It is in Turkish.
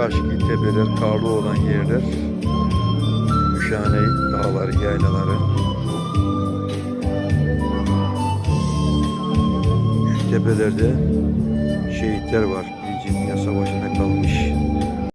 karşıki tepeler, karlı olan yerler. Müşahane dağları, yaylaları. Şu tepelerde şehitler var. Birinci Dünya Savaşı'nda